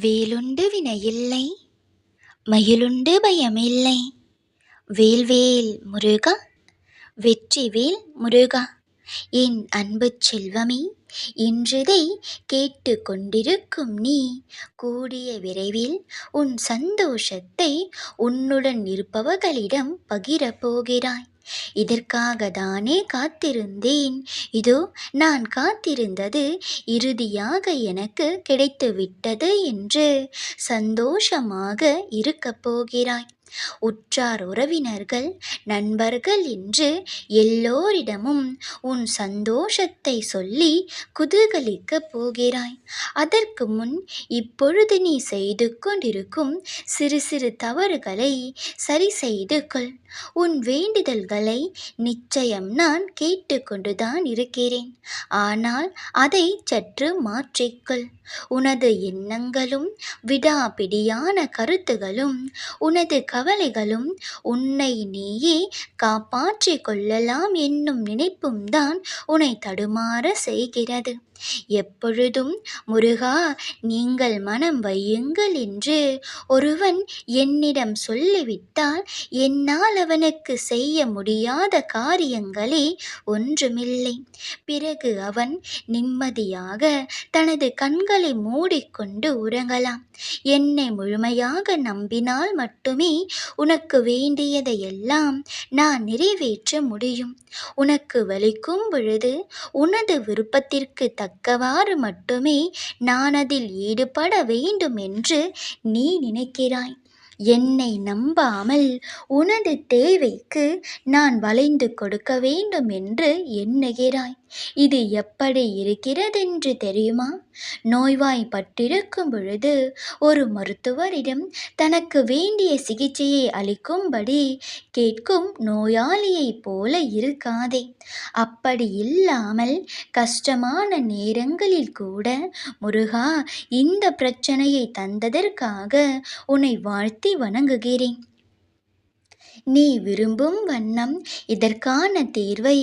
வேலுண்டு வினையில்லை மயிலுண்டு பயமில்லை. வேல்வேல் முருகா வெற்றிவேல் முருகா என் அன்பு செல்வமே இன்றிதை கேட்டு கொண்டிருக்கும் நீ. கூடிய விரைவில் உன் சந்தோஷத்தை உன்னுடன் இருப்பவர்களிடம் பகிரப் போகிறாய். இதற்காக தானே காத்திருந்தேன். இதோ நான் காத்திருந்தது இறுதியாக எனக்கு கிடைத்துவிட்டது என்று சந்தோஷமாக இருக்கப் போகிறாய். உற்றார் உறவினர்கள் நண்பர்கள் என்று எல்லோரிடமும் உன் சந்தோஷத்தை சொல்லி குதூகலிக்கப் போகிறாய். அதற்கு முன் இப்பொழுது நீ செய்து கொண்டிருக்கும் சிறு சிறு தவறுகளை சரி செய்து கொள். உன் வேண்டுதல்களை நிச்சயம் நான் கேட்டுக்கொண்டுதான் இருக்கிறேன். ஆனால் அதை சற்று மாற்றிக்கொள் உனது எண்ணங்களும் விடாபிடியான கருத்துகளும் உனது கவலைகளும் உன்னை நீயே காப்பாற்றிக் கொள்ளலாம் என்னும் நினைப்பும் தான் உன்னை தடுமாற செய்கிறது. எப்பொழுதும் முருகா நீங்கள் மனம் வையுங்கள் என்று ஒருவன் என்னிடம் சொல்லிவிட்டால் என்னால் அவனுக்கு செய்ய முடியாத காரியங்களே ஒன்றுமில்லை. பிறகு அவன் நிம்மதியாக தனது கண்களை மூடிக்கொண்டு உறங்கலாம். என்னை முழுமையாக நம்பினால் மட்டுமே உனக்கு வேண்டியதையெல்லாம் நான் நிறைவேற்ற முடியும். உனக்கு வலிக்கும் பொழுது உனது விருப்பத்திற்கு தக்க தக்கவாறு மட்டுமே நான் அதில் ஈடுபட வேண்டும் என்று நீ நினைக்கிறாய். என்னை நம்பாமல் உனது தேவைக்கு நான் வளைந்து கொடுக்க வேண்டும் என்று எண்ணுகிறாய். இது எப்படி இருக்கிறதென்று தெரியுமா? நோய்வாய்ப்பட்டிருக்கும் பொழுது ஒரு மருத்துவரிடம் தனக்கு வேண்டிய சிகிச்சையை அளிக்கும்படி கேட்கும் நோயாளியைப் போல இருக்காதே. அப்படி இல்லாமல் கஷ்டமான நேரங்களில் கூட முருகா இந்த பிரச்சனையை தந்ததற்காக உன்னை வாழ்த்தி வணங்குகிறேன். நீ விரும்பும் வண்ணம் இதற்கான தேர்வை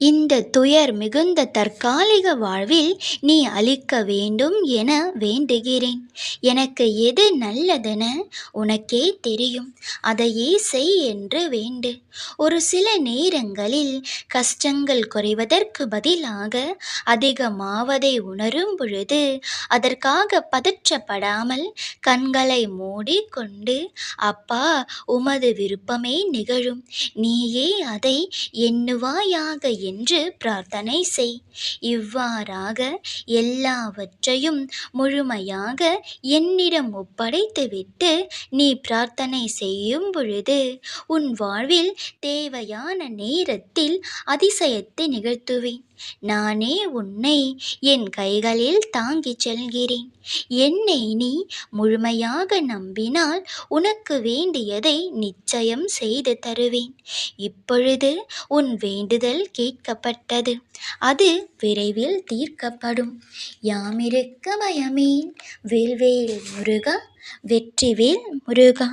இந்த துயர் மிகுந்த தற்காலிக வாழ்வில் நீ அளிக்க வேண்டும் என வேண்டுகிறேன். எனக்கு எது நல்லதென உனக்கே தெரியும். அதையே செய் என்று வேண்டு. ஒரு சில நேரங்களில் கஷ்டங்கள் குறைவதற்கு பதிலாக அதிகமாவதை உணரும் பொழுது அதற்காக பதற்றப்படாமல் கண்களை மூடிக்கொண்டு அப்பா உமது விருப்பமே நிகழும். நீயே அதை எண்ணுவாயாக என்று பிரார்த்தனை செய். இவ்வாறாக எல்லாவற்றையும் முழுமையாக என்னிடம் ஒப்படைத்துவிட்டு நீ பிரார்த்தனை செய்யும் பொழுது உன் வாழ்வில் தேவையான நேரத்தில் அதிசயத்தை நிகழ்த்துவேன். நானே உன்னை என் கைகளில் தாங்கிச் செல்கிறேன். என்னை நீ முழுமையாக நம்பினால் உனக்கு வேண்டியதை நிச்சயம் செய்து தருவேன். இப்பொழுது உன் வேண்டுதல் கேட்கப்பட்டது அது விரைவில் தீர்க்கப்படும். யாமிருக்க பயமேன் வேல்வேல் முருகா வெற்றிவேல் முருகா.